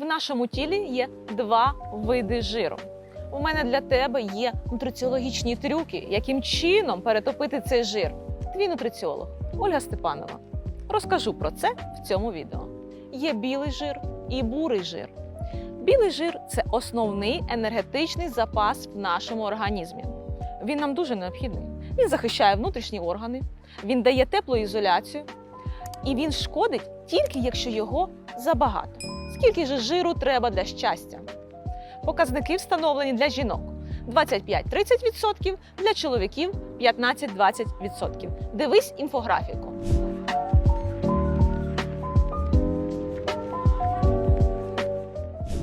В нашому тілі є два види жиру. У мене для тебе є нутриціологічні трюки, яким чином перетопити цей жир. Твій нутриціолог Ольга Степанова. Розкажу про це в цьому відео. Є білий жир і бурий жир. Білий жир це основний енергетичний запас в нашому організмі. Він нам дуже необхідний. Він захищає внутрішні органи, він дає теплоізоляцію, і він шкодить тільки якщо його забагато. Скільки ж жиру треба для щастя? Показники встановлені для жінок 25-30%, для чоловіків 15-20%. Дивись інфографіку.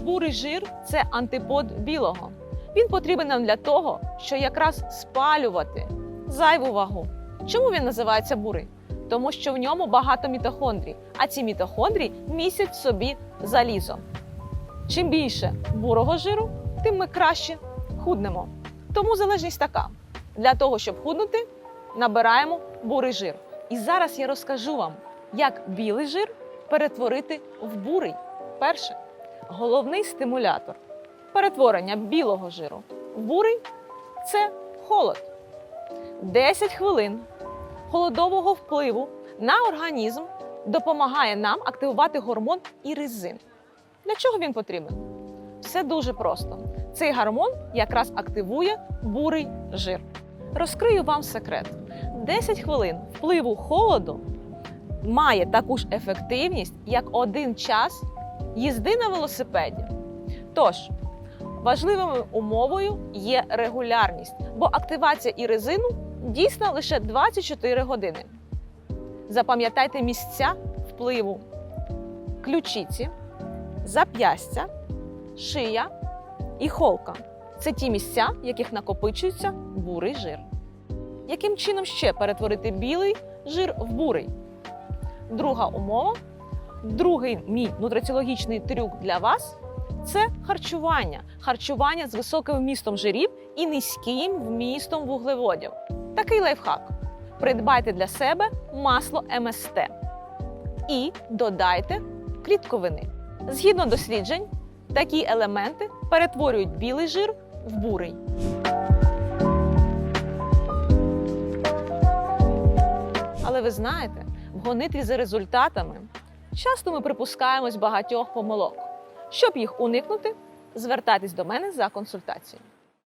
Бурий жир це антипод білого. Він потрібен нам для того, що якраз спалювати зайву вагу. Чому він називається бурий? Тому що в ньому багато мітохондрій, а ці мітохондрії містять в собі залізо. Чим більше бурого жиру, тим ми краще худнемо. Тому залежність така: для того, щоб худнути, набираємо бурий жир. І зараз я розкажу вам, як білий жир перетворити в бурий. Перше, головний стимулятор перетворення білого жиру в бурий це холод. 10 хвилин холодового впливу на організм допомагає нам активувати гормон іризин. Для чого він потрібен? Все дуже просто. Цей гормон якраз активує бурий жир. Розкрию вам секрет: 10 хвилин впливу холоду має таку ж ефективність, як один час їзди на велосипеді. Тож, важливою умовою є регулярність, бо активація іризину дійсна лише 24 години. Запам'ятайте місця впливу ключиці, зап'ястя, шия і холка. Це ті місця, в яких накопичується бурий жир. Яким чином ще перетворити білий жир в бурий? Друга умова, другий мій нутриціологічний трюк для вас це харчування. Харчування з високим вмістом жирів і низьким вмістом вуглеводів. Такий лайфхак. Придбайте для себе масло МСТ і додайте клітковини. Згідно досліджень, такі елементи перетворюють білий жир в бурий. Але ви знаєте, в гонитві за результатами часто ми припускаємось багатьох помилок. Щоб їх уникнути, звертайтесь до мене за консультацією.